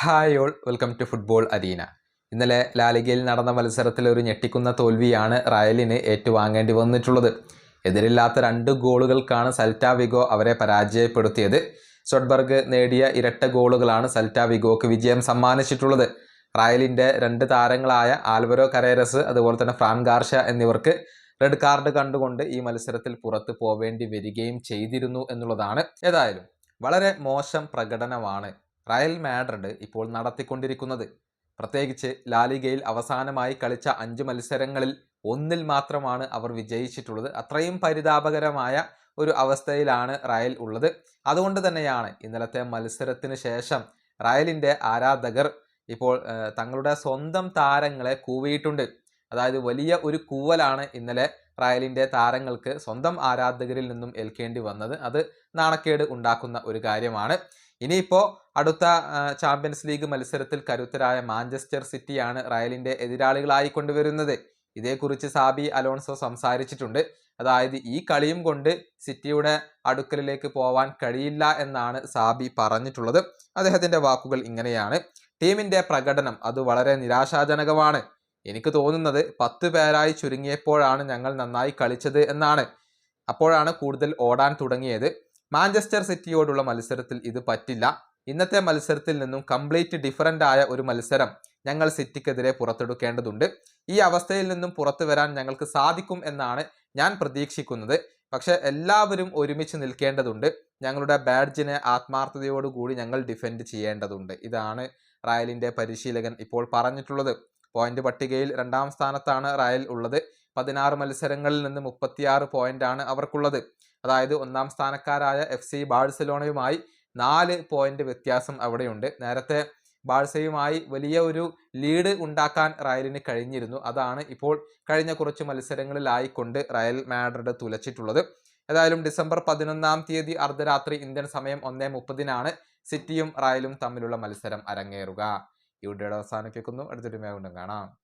Hi all welcome to football arena ഇന്നലെ ലാലിഗയിൽ നടന്ന മത്സരത്തിൽ ഒരു ഞെട്ടിക്കുന്ന തോൽവിയാണ് റയലിന് ഏറ്റുവാങ്ങേണ്ടി വന്നിട്ടുള്ളത്. എതിരില്ലാത്ത രണ്ട് ഗോളുകൾക്കാണ് സൽറ്റാവിഗോ അവരെ പരാജയപ്പെടുത്തിയത്. സ്വഡ്ബർഗ് നേടിയ ഇരട്ട ഗോളുകളാണ് സൽറ്റാവിഗോക്ക് വിജയം സമ്മാനിച്ചിട്ടുള്ളത്. റയലിന്റെ രണ്ട് താരങ്ങളായ ആൽവരോ കരേരസ് അതുപോലെ തന്നെ ഫ്രാൻ ഗാർഷ എന്നിവർക്ക് റെഡ് കാർഡ് കണ്ടുകൊണ്ട് ഈ മത്സരത്തിൽ പുറത്ത് പോവേണ്ടി വരികയും ചെയ്തിരുന്നു എന്നുള്ളതാണ്. ഏതായാലും വളരെ മോശം പ്രകടനമാണ് റയൽ മാഡ്രിഡ് ഇപ്പോൾ നടത്തിക്കൊണ്ടിരിക്കുന്നത്. പ്രത്യേകിച്ച് ലാലിഗയിൽ അവസാനമായി കളിച്ച അഞ്ച് മത്സരങ്ങളിൽ ഒന്നിൽ മാത്രമാണ് അവർ വിജയിച്ചിട്ടുള്ളത്. അത്രയും പരിതാപകരമായ ഒരു അവസ്ഥയിലാണ് റയൽ ഉള്ളത്. അതുകൊണ്ട് തന്നെയാണ് ഇന്നലത്തെ മത്സരത്തിന് ശേഷം റയലിന്റെ ആരാധകർ ഇപ്പോൾ തങ്ങളുടെ സ്വന്തം താരങ്ങളെ കൂവിയിട്ടുണ്ട്. അതായത് വലിയ ഒരു കൂവലാണ് ഇന്നലെ റയലിന്റെ താരങ്ങൾക്ക് സ്വന്തം ആരാധകരിൽ നിന്നും ഏൽക്കേണ്ടി വന്നത്. അത് നാണക്കേട് ഉണ്ടാക്കുന്ന ഒരു കാര്യമാണ്. ഇനിയിപ്പോൾ അടുത്ത ചാമ്പ്യൻസ് ലീഗ് മത്സരത്തിൽ കരുത്തരായ മാഞ്ചസ്റ്റർ സിറ്റിയാണ് റയലിന്റെ എതിരാളികളായി കൊണ്ടുവരുന്നത്. ഇതേക്കുറിച്ച് സാബി അലോൺസോ സംസാരിച്ചിട്ടുണ്ട്. അതായത് ഈ കളിയും കൊണ്ട് സിറ്റിയുടെ അടുക്കലിലേക്ക് പോവാൻ കഴിയില്ല എന്നാണ് സാബി പറഞ്ഞിട്ടുള്ളത്. അദ്ദേഹത്തിന്റെ വാക്കുകൾ ഇങ്ങനെയാണ്. ടീമിന്റെ പ്രകടനം അത് വളരെ നിരാശാജനകമാണ്. എനിക്ക് തോന്നുന്നത് പത്ത് പേരായി ചുരുങ്ങിയപ്പോഴാണ് ഞങ്ങൾ നന്നായി കളിച്ചത് എന്നാണ്. അപ്പോഴാണ് കൂടുതൽ ഓടാൻ തുടങ്ങിയത്. മാഞ്ചസ്റ്റർ സിറ്റിയോടുള്ള മത്സരത്തിൽ ഇത് പറ്റില്ല. ഇന്നത്തെ മത്സരത്തിൽ നിന്നും കംപ്ലീറ്റ് ഡിഫറന്റ് ആയ ഒരു മത്സരം ഞങ്ങൾ സിറ്റിക്കെതിരെ പുറത്തെടുക്കേണ്ടതുണ്ട്. ഈ അവസ്ഥയിൽ നിന്നും പുറത്തു വരാൻ ഞങ്ങൾക്ക് സാധിക്കും എന്നാണ് ഞാൻ പ്രതീക്ഷിക്കുന്നത്. പക്ഷെ എല്ലാവരും ഒരുമിച്ച് നിൽക്കേണ്ടതുണ്ട്. ഞങ്ങളുടെ ബാഡ്ജിനെ ആത്മാർത്ഥതയോടുകൂടി ഞങ്ങൾ ഡിഫെൻഡ് ചെയ്യേണ്ടതുണ്ട്. ഇതാണ് റയലിന്റെ പരിശീലകൻ ഇപ്പോൾ പറഞ്ഞിട്ടുള്ളത്. പോയിന്റ് പട്ടികയിൽ രണ്ടാം സ്ഥാനത്താണ് റയൽ ഉള്ളത്. പതിനാറ് മത്സരങ്ങളിൽ നിന്ന് മുപ്പത്തിയാറ് പോയിന്റാണ് അവർക്കുള്ളത്. അതായത് ഒന്നാം സ്ഥാനക്കാരായ എഫ് സി ബാഴ്സലോണയുമായി നാല് പോയിന്റ് വ്യത്യാസം അവിടെയുണ്ട്. നേരത്തെ ബാഴ്സയുമായി വലിയ ഒരു ലീഡ് ഉണ്ടാക്കാൻ റയലിന് കഴിഞ്ഞിരുന്നു. അതാണ് ഇപ്പോൾ കഴിഞ്ഞ കുറച്ച് മത്സരങ്ങളിലായിക്കൊണ്ട് റയൽ മാഡ്രിഡ് തുലച്ചിട്ടുള്ളത്. ഏതായാലും ഡിസംബർ പതിനൊന്നാം തീയതി അർദ്ധരാത്രി ഇന്ത്യൻ സമയം ഒന്നേ മുപ്പതിനാണ് സിറ്റിയും റയലും തമ്മിലുള്ള മത്സരം അരങ്ങേറുക. ഈ വീഡിയോയുടെ അവസാനിപ്പിക്കുന്നു. അടുത്തൊരു മേഖണ്ടും കാണാം.